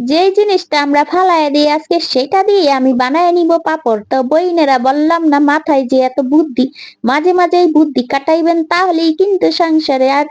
যেই জিনিসটা আমরা ফালায় দিই আজকে, সেটা দিয়ে আমি বানায় নিব পাপড়। তো বইনেরা বললাম না, মাথায় যে এত বুদ্ধি, মাঝে মাঝে এই বুদ্ধি কাটাইবেন তাহলেই কিন্তু সংসারে আর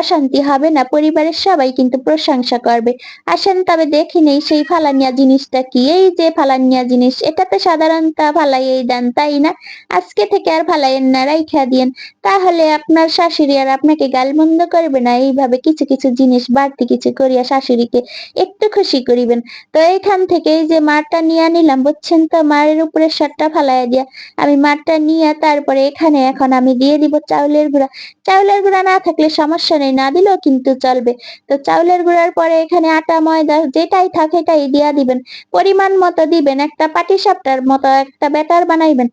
অশান্তি হবে না, পরিবারের সবাই কিন্তু প্রশংসা করবে। আসেন তবে দেখি নেই সেই ফালানিয়া জিনিসটা কি? এই যে ফালানিয়া জিনিস এটাতে সাধারণত ফালাইয়েই দেন, তাই না? আজকে থেকে আর ফালাইয়েন না রাইখা দিয়েন। তাহলে আপনার শাশুড়ি আর আপনাকে গালমন্দ করবে না? এইভাবে কিছু কিছু জিনিস বাড়তি কিছু করিয়া শাশুড়িকে একটু খুশি করিবেন। তো এইখান থেকে যে মারটা নিয়ে নিলাম, বুঝছেন তো? মারের উপরে শার্টটা ফালাই দিয়া আমি মারটা নিয়ে তারপরে এখানে এখন আমি দিয়ে দিব চাউলের গুঁড়া। চাউলের গুঁড়া না থাকলে সমস্যা নেই, না দিলেও কিন্তু চলবে। তো চাউলের গুঁড়ার পরে এখানে আটা, ময়দা যেটাই থাকে এটাই দিয়া দিবেন। পরিমাণ মতো দিবেন, একটা পাটি সাপটার মতো একটা ব্যাটার বানাইবেন।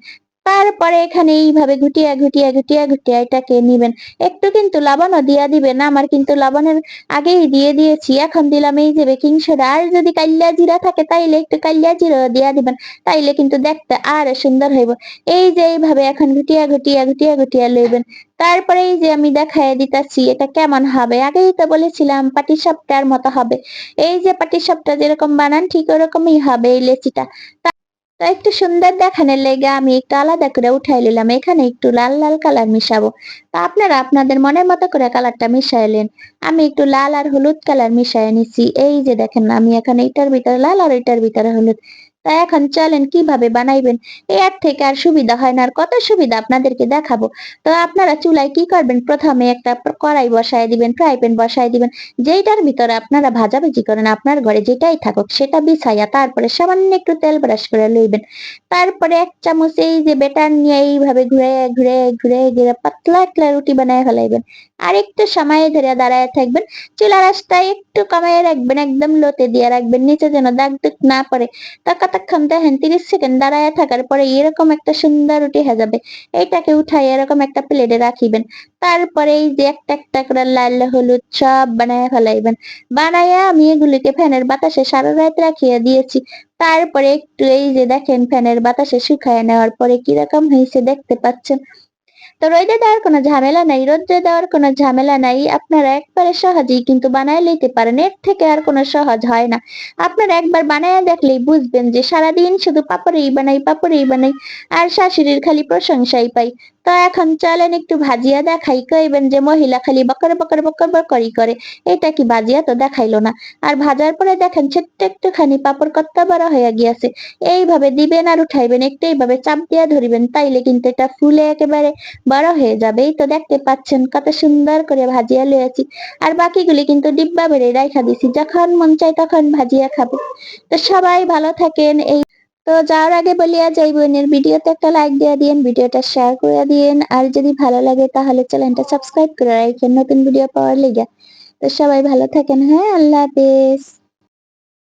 তারপরে এখানে এইভাবে ঘুটিয়া ঘুটিয়া ঘুটিয়া ঘুটিয়া এটাকে নিবেন। একটু কিন্তু লবণও দিয়া দিবেন। আমার কিন্তু লবণের আগেই দিয়ে দিয়েছি। এখন দিলাম এই যে বেকিং সোডা আর যদি কাল্লা জিরা থাকে, তাইলে একটু কাল্লা জিরা দিয়া দিবেন। তাইলে কিন্তু দেখতে আরও সুন্দর হইব। এই যে এইভাবে এখন ঘুটিয়া ঘুটিয়া ঘুটিয়া ঘুটিয়া লইবেন। তারপরে এই যে আমি দেখাই দিতাছি এটা কেমন হবে। আগেই তো বলেছিলাম পাটি সাপটার মতো হবে। এই যে পাটি সাপটা যেরকম বানান, ঠিক ওরকমই হবে এই লেচিটা। তো একটু সুন্দর দেখানোর লেগে আমি একটু আলাদা করে উঠাই নিলাম। এখানে একটু লাল লাল কালার মিশাবো। তা আপনারা আপনাদের মনের মতো করে কালারটা মিশাইলেন আমি একটু লাল আর হলুদ কালার মিশাই নিছি। এই যে দেখেন, আমি এখানে এটার ভিতরে লাল আর এটার ভিতরে হলুদ। তা এখন চলেন, কীভাবে বানাইবেন? এর থেকে আর সুবিধা হয় না, আর কত সুবিধা আপনাদেরকে দেখাবো। তো আপনারা চুলায় কি করবেন? প্রথমে একটা কড়াই বসায় দিবেন, ফ্রাই প্যান বসায় দিবেন, যেইটার ভিতরে আপনারা ভাজাভাজি করেন, আপনার ঘরে যেটাই থাকুক, সেটা বিছাইয়া তারপরে সামান্য একটু তেল ব্রাশ করে লইবেন। তারপরে এক চামচ এই যে বেটার নিয়ে এইভাবে ঘুরে ঘুরে ঘুরে ঘুরে পাতলা একটা রুটি বানায় ফেলাইবেন। আর একটু সময় ধরে দাঁড়ায় থাকবেন চুলা রাস্তায় একটু কমায় রাখবেন, একদম লোতে দিয়ে রাখবেন, নিচে যেন দাগ দুগ না পড়ে। তা কতক্ষণ দেখেন, তিরিশ সেকেন্ড দাঁড়ায় থাকার পরে এরকম একটা সুন্দর রুটি হয়ে যাবে এইটাকে উঠাই এরকম একটা প্লেটে রাখিবেন। তারপরে এই যে একটা একটা করে লাল হলুদ সব বানায় ফেলাইবেন। বানাইয়া আমি এগুলিকে ফ্যানের বাতাসে সারা রাত রাখিয়া দিয়েছি। তারপরে একটু এই যে দেখেন, ফ্যানের বাতাসে শুকায় নেওয়ার পরে কীরকম হয়েছে দেখতে পাচ্ছেন? তো রোদে দেওয়ার কোনো ঝামেলা নাই রোদ্রে দেওয়ার কোনো ঝামেলা নাই। আপনারা একবারে সহজেই কিন্তু বানায় লইতে পারেন। এর থেকে আর কোনো সহজ হয় না। আপনারা একবার বানায় দেখলেই বুঝবেন যে সারাদিন শুধু পাপড়েই বানাই পাপড়েই বানাই, আর শাশুড়ির খালি প্রশংসাই পাই। তো এখন চলেন একটু ভাজিয়া দেখাই, কইবেন যে মহিলা খালি বকর বকর বকর বকরই করে এটা কি ভাজিয়া তো দেখাইলো না। আর ভাজার পরে দেখেন ছোট্ট একটুখানি পাপড় কত বড় হয়ে গিয়েছে। এইভাবে দিবেন আর উঠাইবেন, একটু এইভাবে চাপ দিয়া ধরিবেন, তাইলে কিন্তু এটা ফুলে একেবারে বড় হয়ে যাবে। এই তো দেখতে পাচ্ছেন কত সুন্দর করে ভাজিয়া লয়েছি আর বাকিগুলি কিন্তু ডিব্বা বেড়ে রাইখা দিছি, যখন মন চাই তখন ভাজিয়া খাব। তো সবাই ভালো থাকেন, এই তো যাওয়ার আগে বলিয়া যাই বোনের ভিডিওতে একটা লাইক দিয়ে দিন ভিডিওটা শেয়ার করে দিয়েন। আর যদি ভালো লাগে তাহলে চ্যানেলটা সাবস্ক্রাইব করে রাখেন নতুন ভিডিও পাওয়ার লেগে। তো সবাই ভালো থাকেন হ্যাঁ? আল্লাহ হাফেজ।